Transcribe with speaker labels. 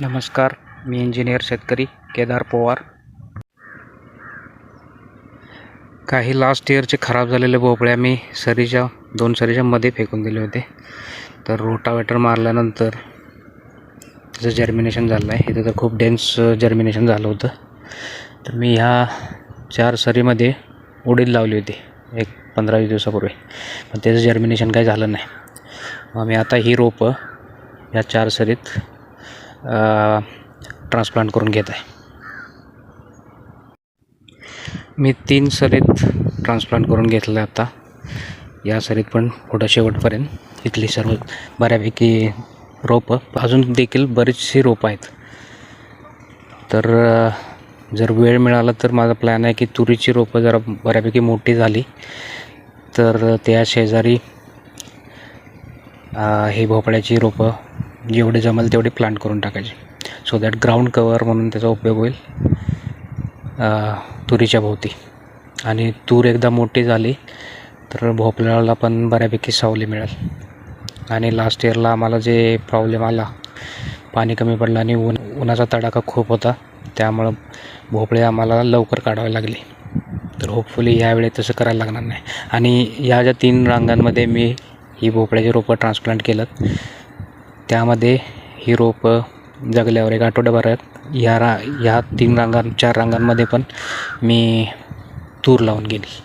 Speaker 1: नमस्कार मी इंजिनियर शेतकरी केदार पवार. काही लास्ट इयरचे खराब झालेले भोपळ्या मी सरीच्या दोन सरीच्या मध्ये फेकून दिले होते. तर रोटावेटर मारल्यानंतर त्याचं जर्मिनेशन झालं आहे. इथं तर खूप डेन्स जर्मिनेशन झालं होतं. तर मी ह्या चार सरीमध्ये उडीद लावली होती एक पंधरा वीस दिवसापूर्वी. पण त्याचं जर्मिनेशन काही झालं नाही. मग मी आता ही रोपं या चार सरीत ट्रान्सप्लांट करून घेत आहे. मी तीन सरीत ट्रान्सप्लांट करून घेतलं आता. या सरीत पण पुढं शेवटपर्यंत. इथली सर्व बऱ्यापैकी रोपं अजून देखील बरीचशी रोपं आहेत. तर जर वेळ मिळाला तर माझा प्लॅन आहे की तुरीची रोपं जरा बऱ्यापैकी मोठी झाली. तर त्या शेजारी हे भोपळ्याची रोपं जेवढे जमेल तेवढे प्लांट करून टाकायचे. सो दॅट ग्राउंड कवर म्हणून त्याचा उपयोग होईल तुरीच्या भोवती. आणि तूर एकदा मोठी झाली तर भोपळ्याला पण बऱ्यापैकी सावली मिळेल. आणि लास्ट इयरला आम्हाला जे प्रॉब्लेम आला पाणी कमी पडलं आणि ऊन उन्हाचा तडाखा खूप होता त्यामुळं भोपळे आम्हाला लवकर काढावे लागले. तर होपफुली यावेळी तसं करायला लागणार नाही. आणि या ज्या तीन रांगांमध्ये मी ही भोपळ्याची रोपं ट्रान्सप्लांट केलं त्यामध्ये ही रोपं जगल्यावर एक आठवड्याभरात ह्या रा ह्या तीन रांगां चार रांगांमध्ये पण मी तूर लावून गेली.